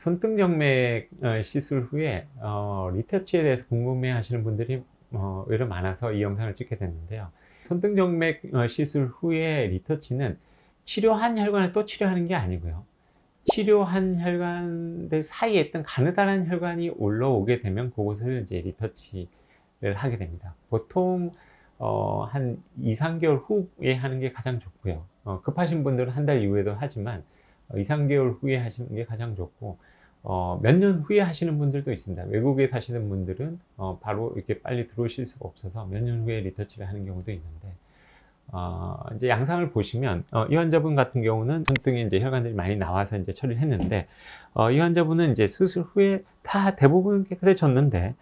손등정맥 어, 시술 후에 어, 리터치에 대해서 궁금해 하시는 분들이 어, 의외로 많아서 이 영상을 찍게 됐는데요. 손등정맥 어, 시술 후에 리터치는 치료한 혈관을 또 치료하는 게 아니고요. 치료한 혈관들 사이에 있던 가느다란 혈관이 올라오게 되면 그곳을 이제 리터치를 하게 됩니다. 보통 어, 한 2, 3개월 후에 하는 게 가장 좋고요. 어, 급하신 분들은 한 달 이후에도 하지만 어, 2, 3개월 후에 하시는 게 가장 좋고 어, 몇 년 후에 하시는 분들도 있습니다. 외국에 사시는 분들은 어, 바로 이렇게 빨리 들어오실 수가 없어서 몇 년 후에 리터치를 하는 경우도 있는데 어, 이제 양상을 보시면 어, 이 환자분 같은 경우는 손등에 이제 혈관들이 많이 나와서 이제 처리를 했는데 어, 이 환자분은 이제 수술 후에 다 대부분 깨끗해졌는데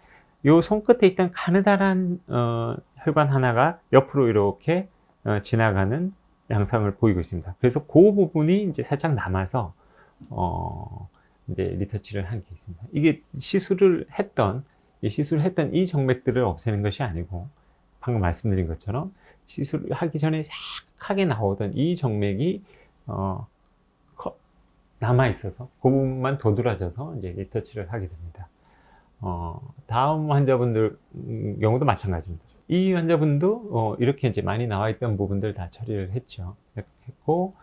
요 손끝에 있던 가느다란 어, 혈관 하나가 옆으로 이렇게 어, 지나가는 양상을 보이고 있습니다. 그래서 그 부분이 이제 살짝 남아서 어, 이제 리터치를 한 게 있습니다. 이게 시술을 했던 이 시술을 했던 이 정맥들을 없애는 것이 아니고 방금 말씀드린 것처럼 시술을 하기 전에 약하게 나오던 이 정맥이 어, 커- 남아 있어서 그 부분만 도드라져서 이제 리터치를 하게 됩니다. 어, 다음 환자분들 음, 경우도 마찬가지입니다. 이 환자분도 어, 이렇게 이제 많이 나와 있던 부분들 다 처리를 했죠. 했고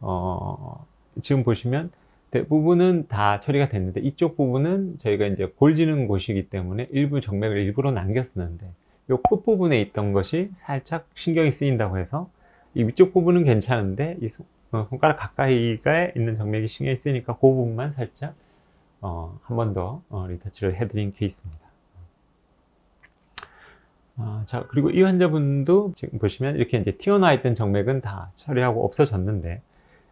어, 지금 보시면 대부분은 다 처리가 됐는데 이쪽 부분은 저희가 이제 골지는 곳이기 때문에 일부 정맥을 일부러 남겼었는데 요 끝부분에 있던 것이 살짝 신경이 쓰인다고 해서 이 위쪽 부분은 괜찮은데 이 손, 어, 손가락 가까이가 있는 정맥이 신경이 쓰이니까 그 부분만 살짝 어, 한 번더 어, 리터치를 해드린 케이스입니다. 아, 자 그리고 이 환자분도 지금 보시면 이렇게 이제 튀어나와 있던 정맥은 다 처리하고 없어졌는데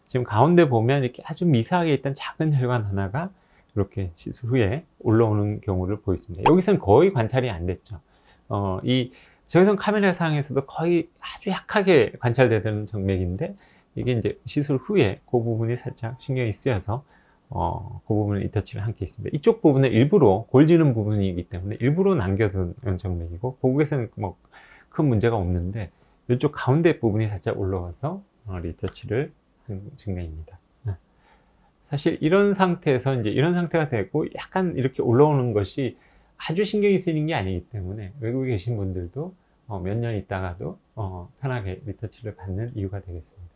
지금 가운데 보면 이렇게 아주 미세하게 있던 작은 혈관 하나가 이렇게 시술 후에 올라오는 경우를 보였습니다. 여기서는 거의 관찰이 안 됐죠. 어, 이 저기선 카메라 상에서도 거의 아주 약하게 관찰되는 정맥인데 이게 이제 시술 후에 그 부분이 살짝 신경이 쓰여서 어, 그 부분을 리터치를 한 케이스입니다. 이쪽 부분은 일부러 골지는 부분이기 때문에 일부러 남겨둔 정맥이고 보국에서는 뭐 큰 문제가 없는데 이쪽 가운데 부분이 살짝 올라와서 어, 리터치를 한 증례입니다. 네. 사실 이런 상태에서 이제 이런 상태가 되고 약간 이렇게 올라오는 것이 아주 신경이 쓰이는 게 아니기 때문에 외국에 계신 분들도 어, 몇년 있다가도 어, 편하게 리터치를 받는 이유가 되겠습니다.